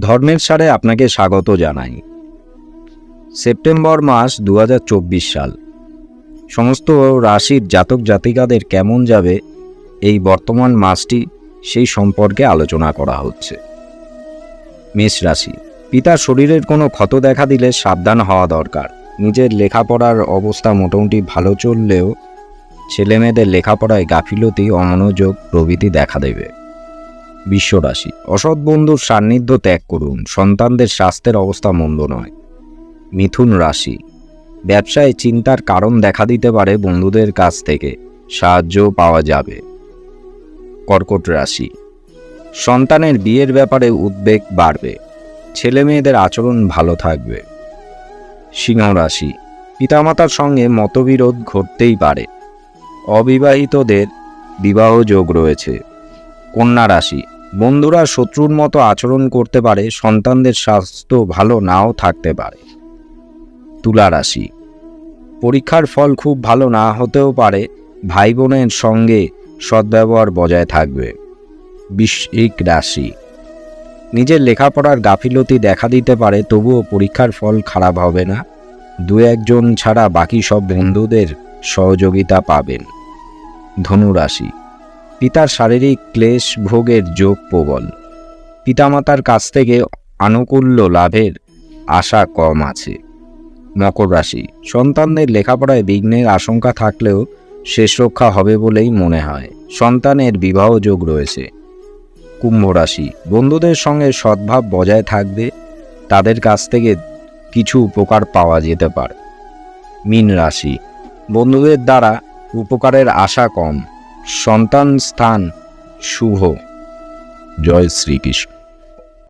ধর্মের সারে আপনাকে স্বাগত জানাই। সেপ্টেম্বর মাস দু হাজার চব্বিশ সাল। সমস্ত রাশির জাতক জাতিকাদের কেমন যাবে এই বর্তমান মাসটি সেই সম্পর্কে আলোচনা করা হচ্ছে। মেষ রাশি, পিতার শরীরের কোনো ক্ষত দেখা দিলে সাবধান হওয়া দরকার। নিজের লেখাপড়ার অবস্থা মোটামুটি ভালো চললেও ছেলেমেয়েদের লেখাপড়ায় গাফিলতি, অমনোযোগ প্রভৃতি দেখা দেবে। বিশ্বরাশি অসৎ বন্ধুর সান্নিধ্য ত্যাগ করুন, সন্তানদের স্বাস্থ্যের অবস্থা মন্দ নয়। মিথুন রাশি, ব্যবসায় চিন্তার কারণ দেখা দিতে পারে বন্ধুদের কাছ থেকে সাহায্য পাওয়া যাবে। কর্কট রাশি, সন্তানের বিয়ের ব্যাপারে উদ্বেগ বাড়বে ছেলে মেয়েদের আচরণ ভালো থাকবে। সিংহ রাশি, পিতামাতার সঙ্গে মতবিরোধ ঘটতেই পারে। অবিবাহিতদের বিবাহ যোগ রয়েছে। কন্যা রাশি বন্ধুরা শত্রুর মতো আচরণ করতে পারে, সন্তানদের স্বাস্থ্য ভালো নাও থাকতে পারে। তুলা রাশি। পরীক্ষার ফল খুব ভালো না হতেও পারে ভাই বোনের সঙ্গে সদ্ব্যবহার বজায় থাকবে। বৃশ্চিক রাশি। নিজের লেখাপড়ার গাফিলতি দেখা দিতে পারে, তবুও পরীক্ষার ফল খারাপ হবে না। দু একজন ছাড়া বাকি সব বন্ধুদের সহযোগিতা পাবেন। ধনুরাশি। পিতার শারীরিক ক্লেশ ভোগের যোগ প্রবল। পিতামাতার কাছ থেকে আনুকূল্য লাভের আশা কম আছে। মকর রাশি, সন্তানদের লেখাপড়ায় বিঘ্নের আশঙ্কা থাকলেও শেষ রক্ষা হবে বলেই মনে হয়। সন্তানের বিবাহ যোগ রয়েছে। কুম্ভ রাশি, বন্ধুদের সঙ্গে সদ্ভাব বজায় থাকবে, তাদের কাছ থেকে কিছু উপকার পাওয়া যেতে পারে। মীন রাশি, বন্ধুদের দ্বারা উপকারের আশা কম। সন্তান স্থান শুভ। জয় শ্রীকৃষ্ণ।